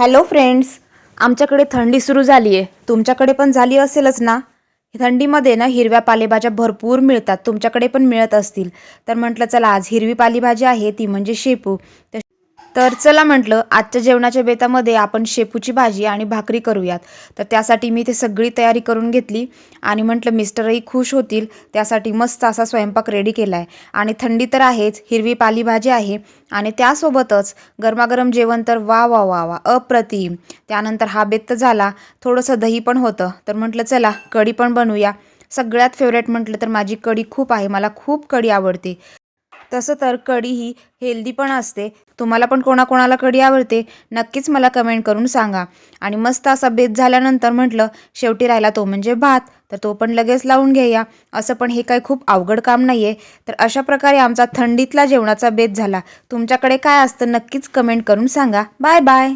Hello friends आमच्याकडे थंडी सुरू झाली आहे तुमच्याकडे पण झाली असेलच ना? थंडीमध्ये ना हिरव्या पालेभाज्या भरपूर मिळतात. तुमच्याकडे पण मिळत असतील. तर म्हटलं चला आज हिरवी पालेभाजी आहे ती म्हणजे शेपू. तर तर चला म्हटलं आजच्या जेवणाच्या बेतामध्ये आपण शेपूची भाजी आणि भाकरी करूयात. तर त्यासाठी मी ते सगळी तयारी करून घेतली आणि म्हटलं मिस्टरही खुश होतील त्यासाठी मस्त असा स्वयंपाक रेडी केला आहे आणि थंडी तर आहेच हिरवी पालीभाजी आहे आणि त्यासोबतच गरमागरम जेवण तर वा वा वा वा अप्रतिम. त्यानंतर हा बेत तर झाला थोडंसं दही पण होतं. तर म्हटलं चला कढी पण बनवूया. सगळ्यात फेवरेट म्हटलं तर माझी कढी खूप आहे मला खूप कढी आवडते. तसं तर कढी ही हेल्दी पण असते. तुम्हाला पण कोणाकोणाला कढी आवडते नक्कीच मला कमेंट करून सांगा. आणि मस्त असा बेत झाल्यानंतर म्हटलं शेवटी राहिला तो म्हणजे भात तर तो पण लगेच लावून घेऊया. असं पण हे काही खूप अवघड काम नाही आहे तर अशा प्रकारे आमचा थंडीतला जेवणाचा बेत झाला. तुमच्याकडे काय असतं नक्कीच कमेंट करून सांगा. Bye bye.